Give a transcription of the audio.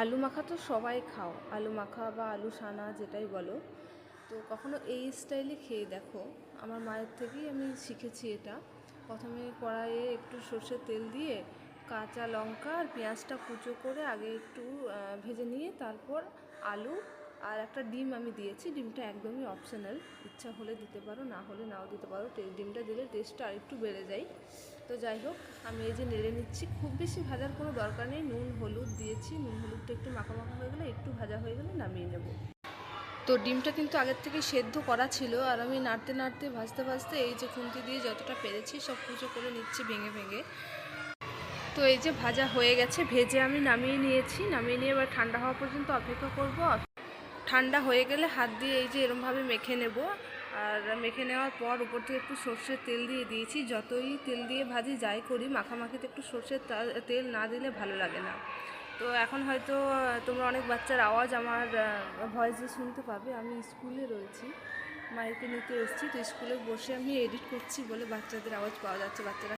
আলু মাখা তো সবাই খাও। আলু মাখা বা আলু সানা যেটাই বলো। তো কখনো এই স্টাইলে খেয়ে দেখো। আমার মায়ের থেকেই আমি শিখেছি এটা। প্রথমে কড়াইয়ে একটু সর্ষের তেল দিয়ে কাঁচা লঙ্কা আর পেঁয়াজটা কুচো করে আগে একটু ভেজে নিয়ে তারপর আলু আর একটা ডিম আমি দিয়েছি। ডিমটা একদমই অপশনাল ইচ্ছা হলে দিতে পারো, না হলে নাও দিতে পারো। ডিমটা দিলে টেস্টটা আরেকটু বেড়ে যায়। তো যাই হোক, আমি এই যে নেড়ে নিচ্ছি। খুব বেশি ভাজার কোনো দরকার নেই। নুন, হলুদ দিয়েছি। নুন, হলুদটা একটু মাখা মাখা হয়ে গেলে, একটু ভাজা হয়ে গেলে নামিয়ে নেব। তো ডিমটা কিন্তু আগের থেকে সেদ্ধ করা ছিল আর আমি নাড়তে নাড়তে, ভাজতে ভাজতে এই যে খুন্তি দিয়ে যতটা পেরেছি সব কুচো করে নিচ্ছি ভেঙে ভেঙে। তো এই যে ভাজা হয়ে গেছে, ভেজে আমি নামিয়ে নিয়েছি। নামিয়ে নিয়ে এবার ঠান্ডা হওয়া পর্যন্ত অপেক্ষা করব। ঠান্ডা হয়ে গেলে হাত দিয়ে এই যে এরমভাবে মেখে নেব। আর মেখে নেওয়ার পর উপর থেকে একটু সর্ষের তেল দিয়ে দিয়েছি। যতই তেল দিয়ে ভাজি যাই করি, মাখামাখিতে একটু সর্ষের তেল না দিলে ভালো লাগে না। তো এখন হয়তো, তোমরা অনেক বাচ্চার আওয়াজ আমার ভয়েসে শুনতে পাবে। আমি স্কুলে রয়েছি, মাইকে নিতে এসেছি। তো স্কুলে বসে আমি এডিট করছি বলে বাচ্চাদের আওয়াজ পাওয়া যাচ্ছে। বাচ্চারা